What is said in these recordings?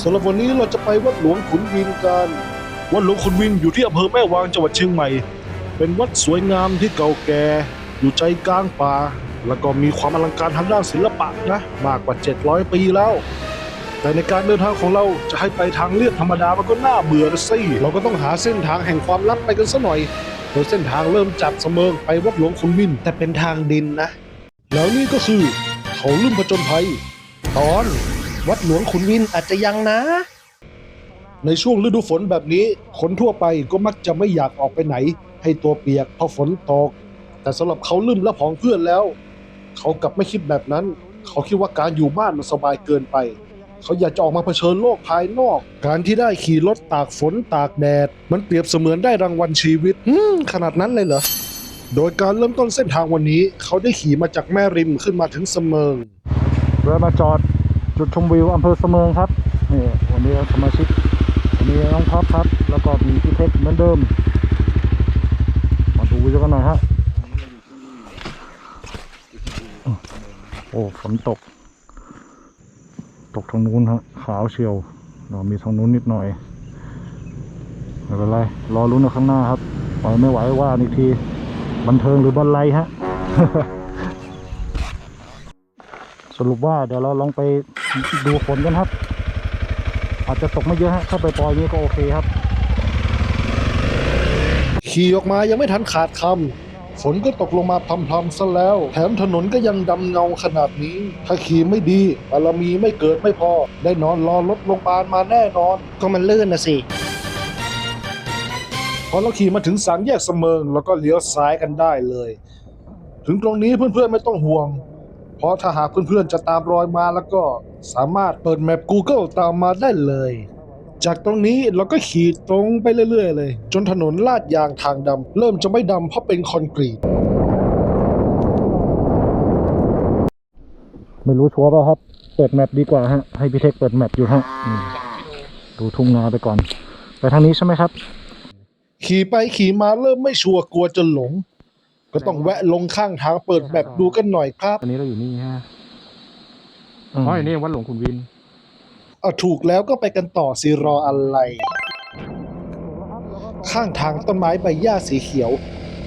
สำหรับวันนี้เราจะไปวัดหลวงขุนวินกันวัดหลวงขุนวินอยู่ที่อำเภอแม่วางจังหวัดเชียงใหม่ เป็นวัดสวยงามที่เก่าแก่อยู่ใจกลางป่า แล้วก็มีความอลังการทางด้านศิลปะนะมากกว่า 700 ปีแล้ว แต่ในการเดินทางของเราจะให้ไปทางเลียบธรรมดามันก็น่าเบื่อนะสิเราก็ต้องหาเส้นทางแห่งความลับไปกันซะหน่อยโดยเส้นทางเริ่มจากเสมิงไปวัดหลวงขุนวินแต่เป็นทางดินนะ แล้วนี่ก็คือเขาลุ่มผจญภัย ตอน วัดหลวงขุนวินอาจจะยังนะ ในช่วงฤดูฝนแบบนี้ คนทั่วไปก็มักจะไม่อยากออกไปไหน ให้ตัวเปียกเพราะฝนตก แต่สำหรับเขาลืมและผองเพื่อนแล้ว เขากลับไม่คิดแบบนั้น เขาคิดว่าการอยู่บ้านมันสบายเกินไป เขาอยากจะออกมาเผชิญโลกภายนอก การที่ได้ขี่รถตากฝนตากแดด มันเปรียบเสมือนได้รางวัลชีวิตอืมขนาดนั้นเลยเหรอโดยการเริ่มต้นเส้นทางวันนี้ เขาได้ขี่มาจากแม่ริมขึ้นมาถึงเสมิงแวะมาจอด จุดชมวิวอำเภอเสมิงครับนี่วันนี้สมาชิกวันนี้น้องท็อปครับ แล้วก็มีพี่เท็กเหมือนเดิม มาดูวิวกันหน่อยฮะโอ้ฝนตก ตกทางนู้นฮะขาวเชียวเรามีทางนู้นนิดหน่อยไม่เป็นไรรอรุ้นข้างหน้าครับปล่อยไม่ไหวว่าอีกที บันเทิงหรือบันไลฮะ สรุปว่าเดี๋ยวเราลองไปดูฝนกันครับ อาจจะตกไม่เยอะฮะถ้าไปปล่อยนี้ก็โอเคครับ ขี่ออกมายังไม่ทันขาดคำฝนก็ตกลงมาพรำๆซะแล้ว แถมถนนก็ยังดำเงาขนาดนี้ ถ้าขี่ไม่ดีบารมีไม่เกิดไม่พอ ได้นอนรอรถโรงพยาบาลมาแน่นอน ก็มันลื่นนะสิพอเราขี่มาถึงสามแยกเสมิงแล้วก็เลี้ยวซ้ายกันได้เลย ถึงตรงนี้เพื่อนๆไม่ต้องห่วง เพราะถ้าหากเพื่อนๆจะตามรอยมาแล้วก็สามารถเปิดแมป Google ตามมาได้เลย จากตรงนี้เราก็ขี่ตรงไปเรื่อยๆเลย จนถนนลาดยางทางดำเริ่มจะไม่ดำเพราะเป็นคอนกรีต ไม่รู้ชัวร์เปล่าครับ เปิดแมปดีกว่าฮะ ให้พี่เทคเปิดแมปอยู่ฮะอืมดูทุ่งนาไปก่อน ไปทางนี้ใช่ไหมครับ ขี่ไปขี่มาเริ่มไม่ชัวร์กลัวจนหลง ก็ต้องแวะลงข้างทางเปิดแบบดูกันหน่อยครับตอนนี้เราอยู่นี่ฮะอืมอ๋ออยู่นี่วัดหลวงขุนวินเอาถูกแล้วก็ไปกันต่อสิรออะไร ข้างทางต้นไม้ใบหญ้าสีเขียว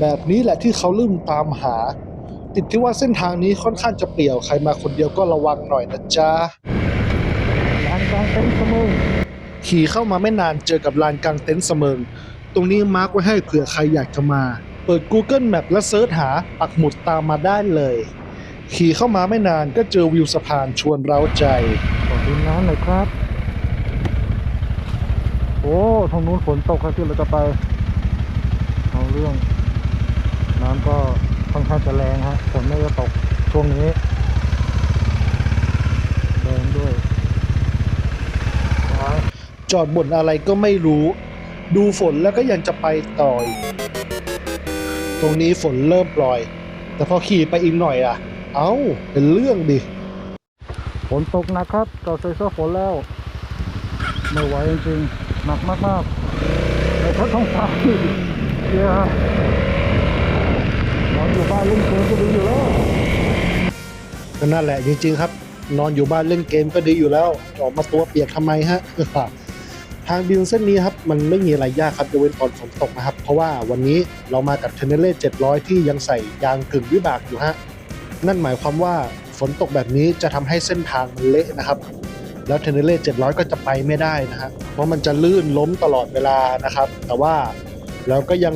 แบบนี้แหละที่เขาลืมตามหา ติดที่ว่าเส้นทางนี้ค่อนข้างจะเปลี่ยวใครมาคนเดียวก็ระวังหน่อยนะจ๊ะลานกลางเต็นท์เสมอขี่เข้ามาไม่นานเจอกับลานกลางเต็นท์เสมิงตรงนี้มาร์กไว้ให้เผื่อใครอยากจะมา เปิด Google Map และเซิร์ชหาปักหมุดตามมาได้เลย ขี่เข้ามาไม่นานก็เจอวิวสะพานชวนเร้าใจ ขอดูน้ำหน่อยครับ โอ้ทางนู้นฝนตกครับที่เราจะไปเอาเรื่อง น้ำก็ค่อนข้างจะแรงฮะฝนไม่จะตกช่วงนี้แรงด้วยว้ายจอดบ่นอะไรก็ไม่รู้ ดูฝนแล้วก็ยังจะไปต่ออีก ตรงนี้ฝนเริ่มปล่อย แต่พอขี่ไปอีกหน่อยอะ เอ้า เป็นเรื่องดิ ฝนตกหนะครับต่อใส่เสื้อฝนแล้ว ไม่ไหวจริงๆหนักมากๆในท้องฟ้าเฮียนอนอยู่บ้านเล่นเกมก็ดีอยู่แล้วก็นั่นแหละจริงๆครับ นอนอยู่บ้านเล่นเกมก็ดีอยู่แล้วจะออกมาตัวเปียกทำไมฮะทางดินเส้นนี้ครับมันไม่มีอะไรยากครับยกเว้นตอนฝนตกนะครับ เพราะว่าวันนี้เรามากับเทเนเล่700 ที่ยังใส่ยางกึ่งวิบากอยู่ฮะนั่นหมายความว่าฝนตกแบบนี้จะทำให้เส้นทางมันเละนะครับ แล้วเทเนเล่700 ก็จะไปไม่ได้นะฮะเพราะมันจะลื่นล้มตลอดเวลานะครับ แต่ว่าเราก็ยัง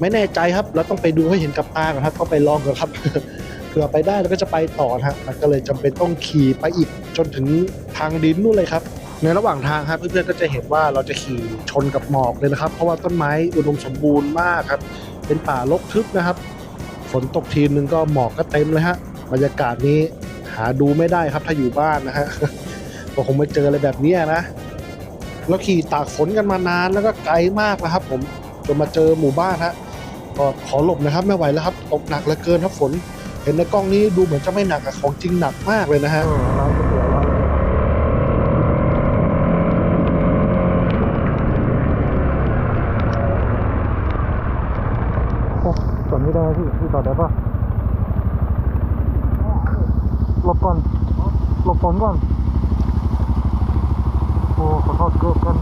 ไม่แน่ใจครับ เราต้องไปดูให้เห็นกับตาก่อนครับต้องไปลองก่อนครับเผื่อไปได้แล้วก็จะไปต่อฮะมันก็เลยจำเป็นต้องขี่ไปอีกจนถึงทางดินนู่นเลยครับ ในระหว่างทางครับเพื่อนๆก็จะเห็นว่าเราจะขี่ชนกับหมอกเลยนะครับ เพราะว่าต้นไม้อุดมสมบูรณ์มากครับ เป็นป่ารกทึบนะครับ ฝนตกทีนึงก็หมอกก็เต็มเลยฮะบรรยากาศนี้หาดูไม่ได้ครับถ้าอยู่บ้านนะฮะก็คงไม่เจออะไรแบบนี้นะเราขี่ตากฝนกันมานานแล้วก็ไกลมากนะครับ ผมจนมาเจอหมู่บ้านฮะก็ขอหลบนะครับไม่ไหวแล้วครับตกหนักเหลือเกินครับฝน เห็นในกล้องนี้ดูเหมือนจะไม่หนักอะของจริงหนักมากเลยนะฮะ จอดได้ปะหลบก่อนหลบฝนก่อน โอ้โหขอเกิดกัน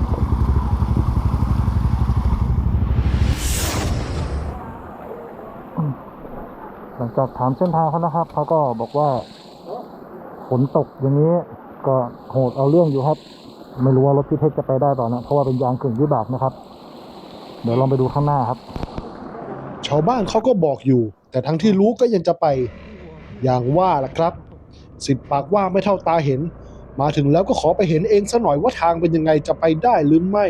หลังจากถามเส้นทางเขานะครับ เขาก็บอกว่าฝนตกอย่างนี้ ก็โหดเอาเรื่องอยู่ครับ ไม่รู้ว่ารถพี่เพชรจะไปได้ต่อนะ เพราะว่าเป็นยางกึ่งวิบากนะครับ เดี๋ยวลองไปดูข้างหน้าครับาวบ้านเขาก็บอกอยู่ แต่ทั้งที่รู้ก็ยังจะไปอย่างว่าล่ะครับสิบปากว่าไม่เท่าตาเห็น มาถึงแล้วก็ขอไปเห็นเองซะหน่อยว่าทางเป็นยังไงจะไปได้หรือไม่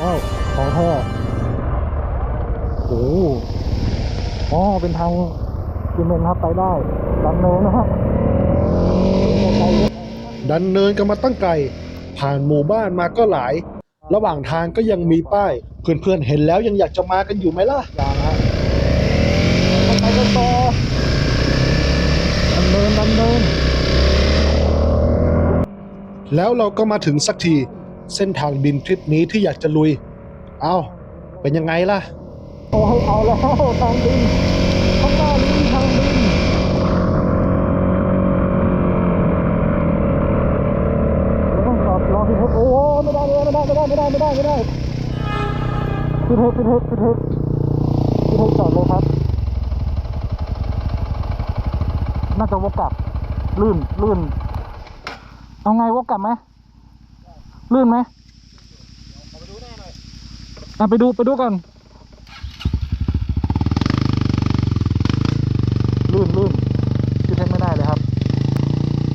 อ้าวของแท้โอ้โหอ๋อเป็นทางซีเมนต์ครับไปได้ดันเนินนะฮะดันเนินกันมาตั้งไกล ผ่านหมู่บ้านมาก็หลาย ระหว่างทางก็ยังมีป้าย เพื่อนๆเห็นแล้วยังอยากจะมากันอยู่ไหมล่ะอย่างฮะไปกันต่อดันเนินดันเนินแล้วเราก็มาถึงสักทีเส้นทางดินทริปนี้ที่อยากจะลุย เอาเป็นยังไงล่ะโอ้เอาแล้วทางดินข้างหน้านี้มีทางดินเราต้องจอดรอพี่พชรโอ้ไม่ได้ไม่ได้ไม่ได้ไม่ได้ไม่ได้ไม่ได้ พี่เพชรพี่เพชรพี่เพชรพี่เพชรจอดเลยครับ น่าจะวกกลับ ลื่นลื่น เอาไงวกกลับไหมลื่นไหมอะไปดูไปดูก่อนลื่นลื่นพี่เทคไม่ได้เลยครับ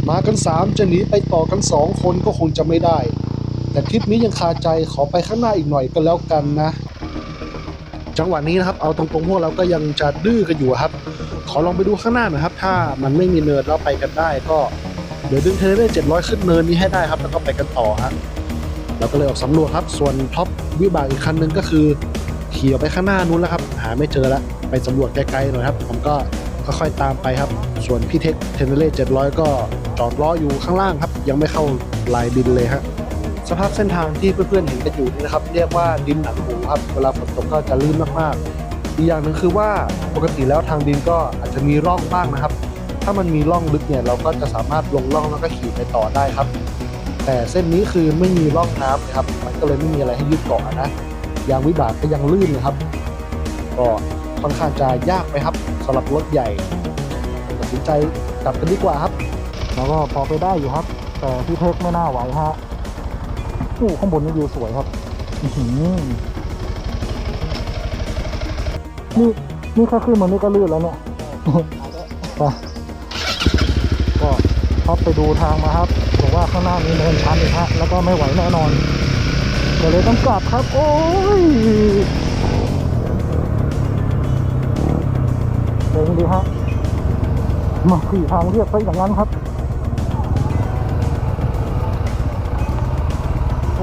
มากันสามจะหนีไปต่อกันสองคนก็คงจะไม่ได้ แต่ทริปนี้ยังคาใจขอไปข้างหน้าอีกหน่อยก็แล้วกันนะ จังหวะนี้นะครับ เอาตรงๆพวกเราก็ยังจะดื้อกันอยู่ครับ ขอลองไปดูข้างหน้าหน่อยครับ ถ้ามันไม่มีเนินแล้วไปกันได้ก็เดี๋ยวดึงเทเลอร์เจ็ดร้อยขึ้นเนินนี้ให้ได้ครับ แล้วก็ไปกันต่อฮะเราก็เลยออกสำรวจครับ ส่วนท็อปวิบากอีกคันหนึ่งก็คือขี่ออกไปข้างหน้านู้นแล้วครับ หาไม่เจอแล้วไปสำรวจไกลๆหน่อยครับ ผมก็ค่อยๆตามไปครับ ส่วนพี่เทคเทนเล่เจ็ดร้อยก็จอดล้ออยู่ข้างล่างครับ ยังไม่เข้าลายดินเลยฮะ สภาพเส้นทางที่เพื่อนๆเห็นกันอยู่นี่นะครับ เรียกว่าดินหนังหมูครับเวลาฝนตกก็จะลื่นมากๆ อีกอย่างหนึ่งคือว่าปกติแล้วทางดินก็อาจจะมีร่องบ้างนะครับ ถ้ามันมีร่องลึกเนี่ยเราก็จะสามารถลงร่องแล้วก็ขี่ไปต่อได้ครับ แต่เส้นนี้คือไม่มีร่องน้ำนะครับ มันก็เลยไม่มีอะไรให้ยึดเกาะนะยางวิบากก็ยังลื่นนะครับก็ค่อนข้างจะยากไปครับสำหรับรถใหญ่ตัดสินใจกลับกันดีกว่าครับ แล้วก็พอไปได้อยู่ครับ แต่พี่เทคไม่น่าไหวฮะ อู้ข้างบนนี่วิวสวยครับนี่นี่แค่ขึ้นมันนี่ก็ลื่นแล้วเนี่ยไปก็ท็อปไปดูทางมาครับบอกว่าข้างหน้ามีเนินชันอีกฮะแล้วก็ไม่ไหวแน่นอนก็เลยต้องกลับครับ โอ้ยเดี๋ยวดีฮะมาขี่ทางเรียบไปอย่างนั้นครับ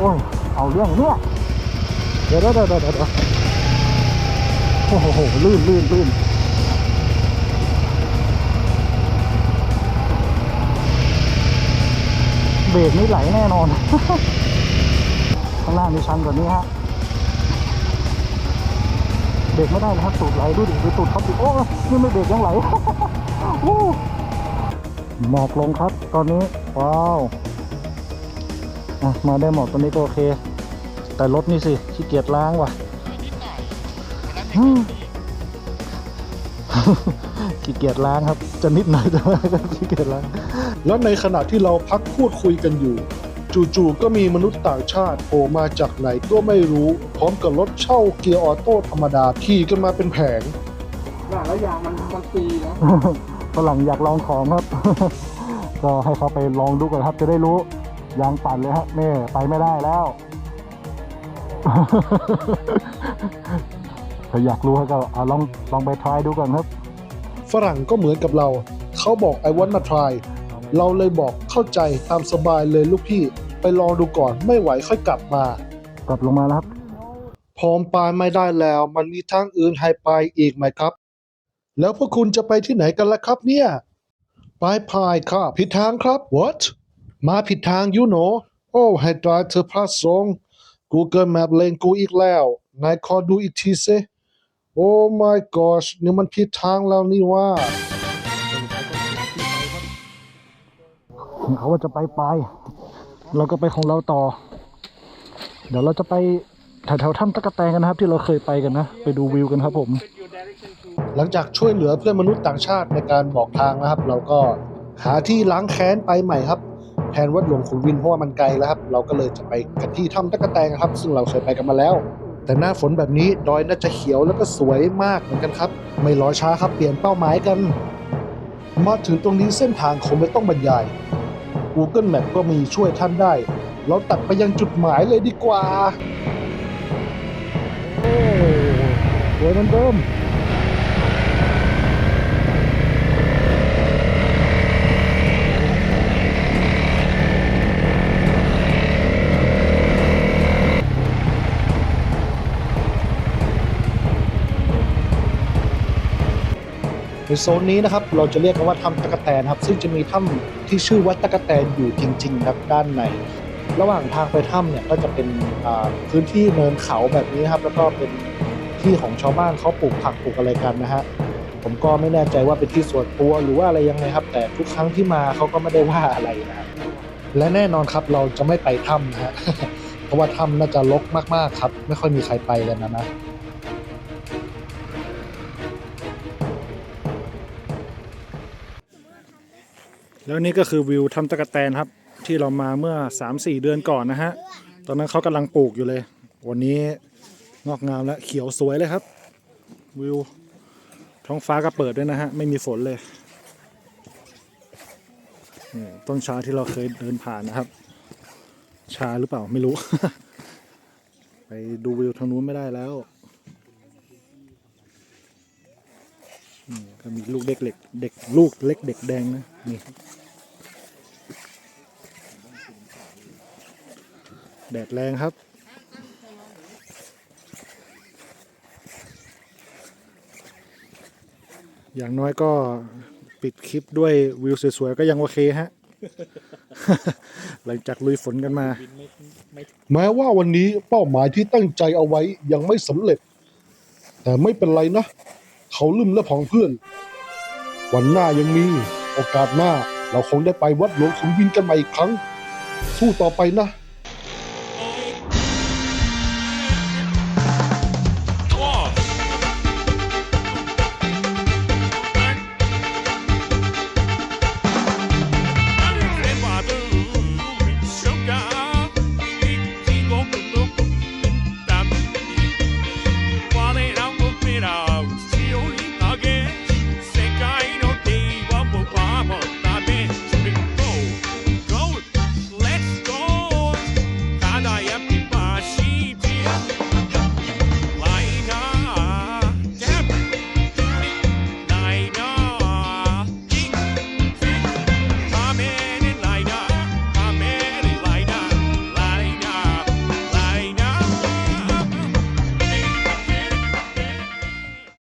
อ้ยเอาเรื่องเนี่ยเดี๋ยวเดี๋ยวเดี๋ยวเดี๋ยวเดี๋ยวโอ้โหลื่นลื่นลื่นเบรกนี่ไหลแน่นอน ข้างหน้ามีชันกว่านี้ฮะเบรกไม่ได้นะครับตูดไหลดูดิดูตูดเขาดิดโอ้ยนี่ไม่เบรกยังไหลหมอกลงครับ ตอนนี้ ว้าว มาได้หมอกตอนนี้ก็โอเค แต่รถนี่สิขี้เกียจล้างว่ะอืมขี้เกียจล้างครับ จะนิดหน่อยแต่ว่าก็ขี้เกียจล้าง แล้วในขณะที่เราพักพูดคุยกันอยู่ จู่ๆก็มีมนุษย์ต่างชาติโผล่มาจากไหนก็ไม่รู้ พร้อมกับรถเช่าเกียร์ออโต้ธรรมดาขี่กันมาเป็นแผงแล้วยางมันมันฟรีนะฝรั่งอยากลองของครับ ก็ให้เขาไปลองดูก่อนครับจะได้รู้ ยางปั่นเลยฮะนี่ไปไม่ได้แล้วถ้าอยากรู้ก็เอาลองลองไปทายดูก่อนครับ ฝรั่งก็เหมือนกับเรา เขาบอก I wanna try เราเลยบอกเข้าใจตามสบายเลยลูกพี่ ไปลองดูก่อนไม่ไหวค่อยกลับมา กลับลงมาแล้วครับ พร้อมไปไม่ได้แล้ว มันมีทางอื่นให้ไปอีกไหมครับ แล้วพวกคุณจะไปที่ไหนกันล่ะครับเนี่ยไปพายค่ะผิดทางครับ what มาผิดทางยูโนโอ้ให้ตายเธอพระสงฆ์ Google Map เลงกูอีกแล้ว นายขอดูอีกทีสิโอ้ my gosh นี่มันผิดทางแล้วนี่ว่าเขาว่าจะไปไป เราก็ไปของเราต่อ เดี๋ยวเราจะไปแถวๆถ้ำตะกะแตนกันนะครับ ที่เราเคยไปกันนะ ไปดูวิวกันครับผม หลังจากช่วยเหลือเพื่อนมนุษย์ต่างชาติในการบอกทางนะครับ เราก็หาที่ล้างแค้นไปใหม่ครับ แทนวัดหลวงขุนวินเพราะว่ามันไกลแล้วครับ เราก็เลยจะไปกันที่ถ้ำตะกะแตงครับ ซึ่งเราเคยไปกันมาแล้ว แต่หน้าฝนแบบนี้ดอยน่าจะเขียวแล้วก็สวยมากเหมือนกันครับ ไม่รอช้าครับเปลี่ยนเป้าหมายกัน มาถึงตรงนี้เส้นทางคงไม่ต้องบรรยาย Google Map ก็มีช่วยท่านได้ เราตัดไปยังจุดหมายเลยดีกว่าโอ้สวยมือนเดิม ในโซนนี้นะครับเราจะเรียกกันว่าถ้ำตะกะแตนครับ ซึ่งจะมีถ้ำที่ชื่อว่าตะกะแตนอยู่จริงๆครับด้านใน ระหว่างทางไปถ้ำเนี่ยก็จะเป็นพื้นที่เนินเขาแบบนี้ครับ แล้วก็เป็นที่ของชาวบ้านเขาปลูกผักปลูกอะไรกันนะฮะผมก็ไม่แน่ใจว่าเป็นที่ส่วนตัวหรือว่าอะไรยังไงครับ แต่ทุกครั้งที่มาเขาก็ไม่ได้ว่าอะไรนะครับและแน่นอนครับเราจะไม่ไปถ้ำนะฮะเพราะว่าถ้ำน่าจะรกมากๆครับ ไม่ค่อยมีใครไปกันนะนะ แล้วนี่ก็คือวิวถ้ำตะกะแตนครับ ที่เรามาเมื่อ 3-4 เดือนก่อนนะฮะ ตอนนั้นเขากำลังปลูกอยู่เลย วันนี้งอกงามและเขียวสวยเลยครับ วิวท้องฟ้าก็เปิดด้วยนะฮะ ไม่มีฝนเลยต้นชาที่เราเคยเดินผ่านนะครับ ชาหรือเปล่าไม่รู้ ไปดูวิวทางนู้นไม่ได้แล้วก็มีลูกเด็กเล็กเด็กลูกเล็กเด็กแดงนะนี่ แดดแรงครับ อย่างน้อยก็ปิดคลิปด้วยวิวสวยๆก็ยังโอเคฮะ หลังจากลุยฝนกันมา แม้ว่าวันนี้เป้าหมายที่ตั้งใจเอาไว้ยังไม่สำเร็จ แต่ไม่เป็นไรนะ เขาลืมและผองเพื่อน วันหน้ายังมี โอกาสหน้าเราคงได้ไปวัดหลวงขุนวินกันใหม่อีกครั้ง สู้ต่อไปนะ